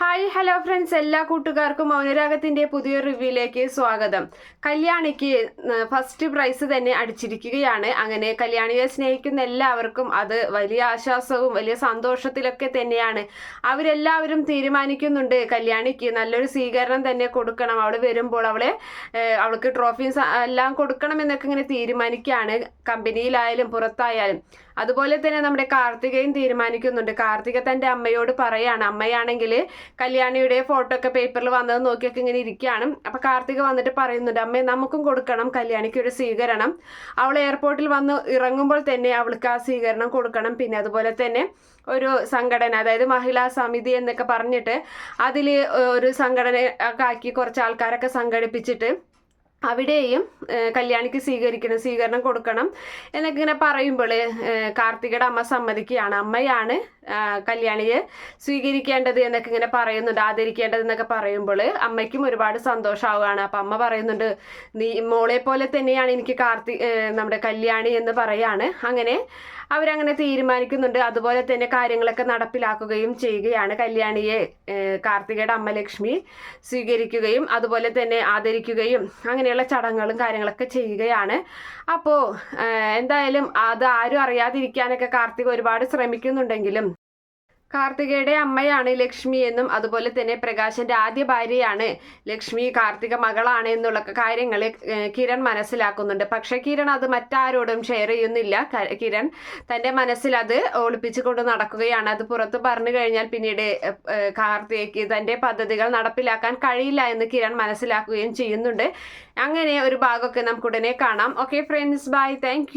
Hi hello friends എല്ലാ കൂട്ടുകാർക്കും മൗനരാഗത്തിന്റെ പുതിയ റിവ്യൂയിലേക്ക് സ്വാഗതം. കല്യാണിക്ക് ഫസ്റ്റ് പ്രൈസ് തന്നെ അടിച്ചിരിക്കുകയാണ്. അങ്ങനെ കല്യാണിയെ സ്നേഹിക്കുന്ന എല്ലാവർക്കും അത് വലിയ ആശ്വാസവും വലിയ സന്തോഷത്തിലൊക്കെ തന്നെയാണ്. അവരെല്ലാവരും തീരുമാനിക്കുന്നുണ്ട് കല്യാണിക്ക് നല്ലൊരു സ്വീകരണം തന്നെ കൊടുക്കണം. അവൾ വരുമ്പോൾ അവളെ അവൾക്ക് ട്രോഫീസ് എല്ലാം കൊടുക്കണം എന്നൊക്കെ ഇങ്ങനെ തീരുമാനിക്കുകയാണ്. കമ്പനിയിലായാലും പുറത്തായാലും. അതുപോലെ തന്നെ നമ്മുടെ കാർത്തികയും തീരുമാനിക്കുന്നുണ്ട്. കാർത്തിക തന്റെ അമ്മയോട് പറയാണ് അമ്മയാണെങ്കിൽ കല്യാണിയുടെ ഫോട്ടോ ഒക്കെ പേപ്പറിൽ വന്നത് നോക്കിയൊക്കെ ഇങ്ങനെ ഇരിക്കുകയാണ്. അപ്പൊ കാർത്തിക വന്നിട്ട് പറയുന്നുണ്ട് അമ്മേ നമുക്കും കൊടുക്കണം കല്യാണിക്ക് ഒരു സ്വീകരണം. അവൾ എയർപോർട്ടിൽ വന്ന് ഇറങ്ങുമ്പോൾ തന്നെ അവൾക്ക് ആ സ്വീകരണം കൊടുക്കണം. പിന്നെ അതുപോലെ തന്നെ ഒരു സംഘടന അതായത് മഹിളാ സമിതി എന്നൊക്കെ പറഞ്ഞിട്ട് അതിൽ ഒരു സംഘടന ആക്കി കുറച്ച് ആൾക്കാരൊക്കെ സംഘടിപ്പിച്ചിട്ട് അവിടെയും കല്യാണിക്ക് സ്വീകരിക്കണം സ്വീകരണം കൊടുക്കണം എന്നൊക്കെ ഇങ്ങനെ പറയുമ്പോൾ കാർത്തികയുടെ അമ്മ സമ്മതിക്കുകയാണ്. അമ്മയാണ് കല്യാണിയെ സ്വീകരിക്കേണ്ടത് എന്നൊക്കെ ഇങ്ങനെ പറയുന്നുണ്ട് ആദരിക്കേണ്ടത് എന്നൊക്കെ പറയുമ്പോൾ അമ്മയ്ക്കും ഒരുപാട് സന്തോഷമാവുകയാണ് അപ്പം അമ്മ പറയുന്നുണ്ട് നീ മോളെ പോലെ തന്നെയാണ് എനിക്ക് കാർത്തി നമ്മുടെ കല്യാണി എന്ന് പറയാണ്. അങ്ങനെ അവരങ്ങനെ തീരുമാനിക്കുന്നുണ്ട്. അതുപോലെ തന്നെ കാര്യങ്ങളൊക്കെ നടപ്പിലാക്കുകയും ചെയ്യുകയാണ്. കല്യാണിയെ കാർത്തികയുടെ അമ്മ ലക്ഷ്മി സ്വീകരിക്കുകയും അതുപോലെ തന്നെ ആദരിക്കുകയും അങ്ങനെയുള്ള ചടങ്ങുകളും കാര്യങ്ങളൊക്കെ ചെയ്യുകയാണ്. അപ്പോൾ എന്തായാലും അത് ആരും അറിയാതിരിക്കാനൊക്കെ കാർത്തിക് ഒരുപാട് ശ്രമിക്കുന്നുണ്ടെങ്കിലും കാർത്തികയുടെ അമ്മയാണ് ലക്ഷ്മി എന്നും അതുപോലെ തന്നെ പ്രകാശന്റെ ആദ്യ ഭാര്യയാണ് ലക്ഷ്മി കാർത്തിക മകളാണ് എന്നുള്ള കാര്യങ്ങൾ കിരൺ മനസ്സിലാക്കുന്നുണ്ട്. പക്ഷെ കിരൺ അത് മറ്റാരോടും ഷെയർ ചെയ്യുന്നില്ല. കിരൺ തന്റെ മനസ്സിൽ അത് ഒളിപ്പിച്ചുകൊണ്ട് നടക്കുകയാണ്. അത് പുറത്ത് പറഞ്ഞു കഴിഞ്ഞാൽ പിന്നീട് കാർത്തികയ്ക്ക് തന്റെ പദ്ധതികൾ നടപ്പിലാക്കാൻ കഴിയില്ല എന്ന് കിരൺ മനസ്സിലാക്കുകയും ചെയ്യുന്നുണ്ട്. അങ്ങനെ ഒരു ഭാഗമൊക്കെ നമുക്ക് ഉടനെ കാണാം. Okay friends bye thank